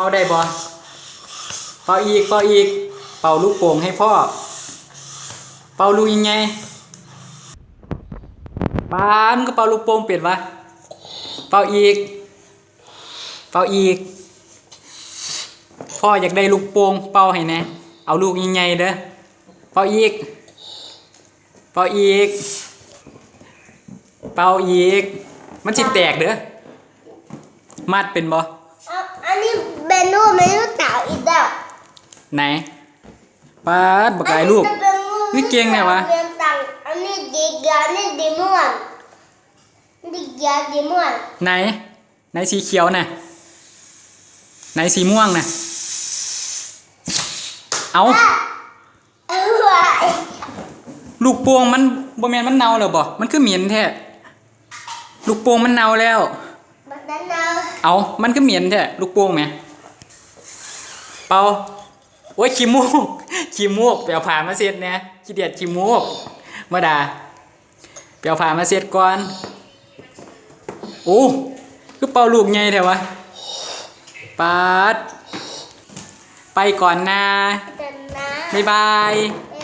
ป่าได้บ่เป่าอีกเป่าอีก เป่าลูกโป่งให้พ่อ เป่าลูกยังไงปานก็เป่าลูกโป่งเป็ดวะเป่าอีก เป่าอีก พ่ออยากได้ลูกโป่งเป่าให้แน่เอาลูกยังไงเด้อ เป่าอีก เป่าอีก เป่าอีก มันสิแตกเด้อ มัดเป็นบออันนี้เมนูเต่าอีกแล้ว ไหนปาดบักหลายลูกอันนี้จะเป็นงูนี่เก่งเนี่ยวะเรียนตังอันนี้ดีเกียร์อันนี้ดีม่วนดีเกียร์ดีม่วนไหน ไหนสีเขียวน่ะไหนสีม่วงน่ะเอาอะเอาไว้ลูกโป่งมันบ่แม่นมันเน่าแล้วบ่ มันคือเหม็นแท้ลูกโป่งมันเน่าแล้วบัดนั้นเอาเอามันคือเหม็นแท้ลูกโป่งแหมเป่า โอ้ยขี้มูกขี้มูกไปเอาผ้ามาเช็ดแหน่ขี้เดียดขี้มูกมาดาไปเอาผ้ามาเช็ดก่อนโอ้คือเป่าลูกใหญ่แท้วะปาดไปก่อนนะเดินนะบ๊ายบาย